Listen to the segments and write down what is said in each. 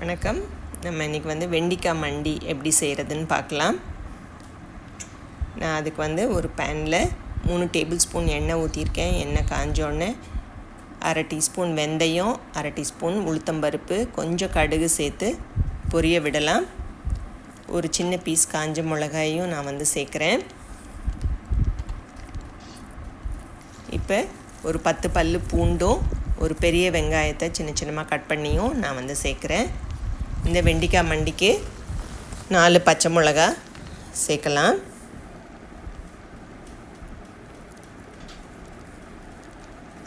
வணக்கம். நம்ம இன்றைக்கி வந்து வெண்டிக்காய் மண்டி எப்படி செய்கிறதுன்னு பார்க்கலாம். நான் அதுக்கு வந்து ஒரு பேனில் மூணு டேபிள் ஸ்பூன் எண்ணெய் ஊற்றிருக்கேன் எண்ணெய் காஞ்சோடனே அரை டீஸ்பூன் வெந்தயம் அரை டீஸ்பூன் உளுத்தம்பருப்பு கொஞ்சம் கடுகு சேர்த்து பொரிய விடலாம். ஒரு சின்ன பீஸ் காஞ்ச மிளகாயும் நான் வந்து சேர்க்குறேன். இப்போ ஒரு பத்து பல் பூண்டும் ஒரு பெரிய வெங்காயத்தை சின்ன சின்னமாக கட் பண்ணியும் நான் வந்து சேர்க்குறேன். இந்த வெண்டிக்காய் மண்டிக்கு நாலு பச்சை மிளகா சேர்க்கலாம்.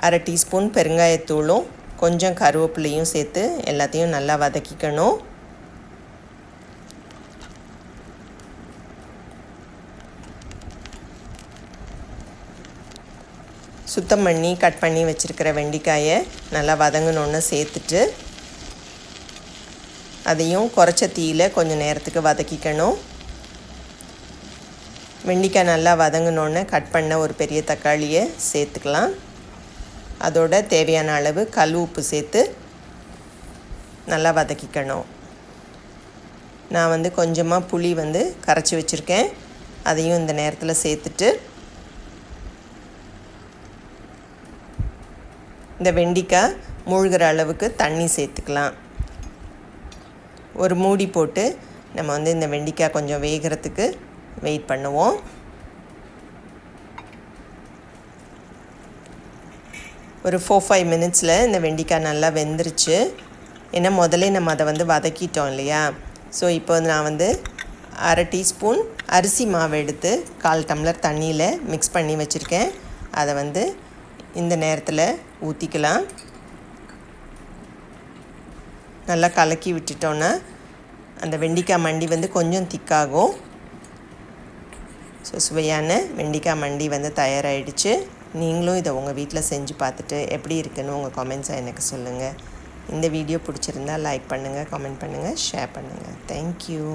அரை டீஸ்பூன் பெருங்காயத்தூளும் கொஞ்சம் கருவேப்பிலையும் சேர்த்து எல்லாத்தையும் நல்லா வதக்கிக்கணும். சுத்தம் பண்ணி கட் பண்ணி வச்சுருக்கிற வெண்டிக்காயை நல்லா வதங்கினோன்னு சேர்த்துட்டு அதையும் குறைச்ச தீயில் கொஞ்சம் நேரத்துக்கு வதக்கிக்கணும். வெண்டிக்காய் நல்லா வதங்கினோன்னு கட் பண்ண ஒரு பெரிய தக்காளியை சேர்த்துக்கலாம். அதோட தேவையான அளவு கல் உப்பு சேர்த்து நல்லா வதக்கிக்கணும். நான் வந்து கொஞ்சமாக புளி வந்து கரைச்சி வச்சுருக்கேன். அதையும் இந்த நேரத்தில் சேர்த்துட்டு இந்த வெண்டிக்காய் மூழ்கிற அளவுக்கு தண்ணி சேர்த்துக்கலாம். ஒரு மூடி போட்டு நம்ம வந்து இந்த வெண்டிக்காய் கொஞ்சம் வேகிறதுக்கு வெயிட் பண்ணுவோம். ஒரு ஃபோர் ஃபைவ் மினிட்ஸில் இந்த வெண்டிக்காய் நல்லா வெந்துருச்சு. ஏன்னா முதல்ல நம்ம அதை வந்து வதக்கிட்டோம் இல்லையா? ஸோ இப்போ நான் வந்து அரை டீஸ்பூன் அரிசி மாவு எடுத்து கால் டம்ளர் தண்ணியில் மிக்ஸ் பண்ணி வச்சுருக்கேன். அதை வந்து இந்த நேரத்தில் ஊற்றிக்கலாம் நல்லா கலக்கி விட்டுட்டோன்னா அந்த வெண்டிக்காய் மண்டி வந்து கொஞ்சம் திக்காகும். ஸோ சுவையான வெண்டிக்காய் மண்டி வந்து தயாராகிடுச்சு நீங்களும் இதை உங்கள் வீட்டில் செஞ்சு பார்த்துட்டு எப்படி இருக்குன்னு உங்கள் கமெண்ட்ஸை எனக்கு சொல்லுங்கள் இந்த வீடியோ பிடிச்சிருந்தா லைக் பண்ணுங்கள் கமெண்ட் பண்ணுங்கள் ஷேர் பண்ணுங்கள் தேங்க்யூ